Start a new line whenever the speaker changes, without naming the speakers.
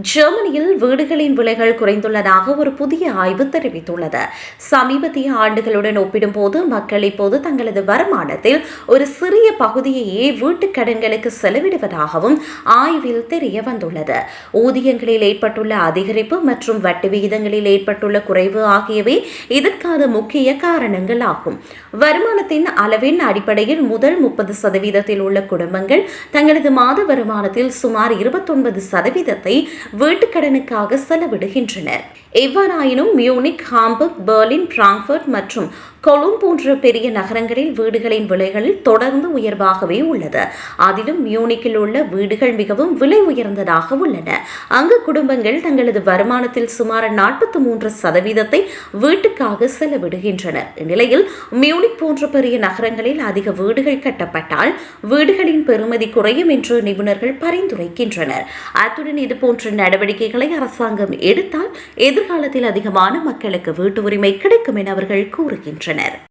ஜெர்மனியில் வீடுகளின் விலைகள் குறைந்துள்ளதாக ஒரு புதிய ஆய்வு தெரிவித்துள்ளது. சமீபத்திய ஆண்டுகளுடன் ஒப்பிடும்போது மக்கள் இப்போது தங்களது வருமானத்தில் ஒரு சிறிய பகுதியையே வீட்டுக் கடன்களுக்கு செலவிடுவதாகவும் ஆய்வில் தெரிய வந்துள்ளது. ஊதியங்களில் ஏற்பட்டுள்ள அதிகரிப்பு மற்றும் வட்டி விகிதங்களில் ஏற்பட்டுள்ள குறைவு ஆகியவை இதற்கான முக்கிய காரணங்கள் ஆகும். வருமானத்தின் அளவின் அடிப்படையில் முதல் முப்பது சதவீதத்தில் உள்ள குடும்பங்கள் தங்களது மாத வருமானத்தில் சுமார் இருபத்தொன்பது சதவீதத்தை வீட்டுக்கடனுக்காக செலவிடுகின்றனர். எவ்வாறாயினும் மியூனிக் ஹாம்பர்க் பெர்லின் பிராங்க்ஃபர்ட் மற்றும் கொலும் போன்ற பெரிய நகரங்களில் வீடுகளின் விலைகள் தொடர்ந்து உயர்வாகவே உள்ளது. அதிலும் மியூனிக்கில் உள்ள வீடுகள் மிகவும் விலை உயர்ந்ததாக உள்ளன. அங்கு குடும்பங்கள் தங்களது வருமானத்தில் சுமார் நாற்பத்தி மூன்று சதவீதத்தை வீட்டுக்காக செலவிடுகின்றனர் இந்நிலையில் மியூனிக் போன்ற பெரிய நகரங்களில் அதிக வீடுகள் கட்டப்பட்டால் வீடுகளின் பெறுமதி குறையும் என்று நிபுணர்கள் பரிந்துரைக்கின்றனர். அத்துடன் இதுபோன்ற நடவடிக்கைகளை அரசாங்கம் எடுத்தால் எதிர்காலத்தில் அதிகமான மக்களுக்கு வீட்டு உரிமை கிடைக்கும் என அவர்கள் கூறுகின்றனர்.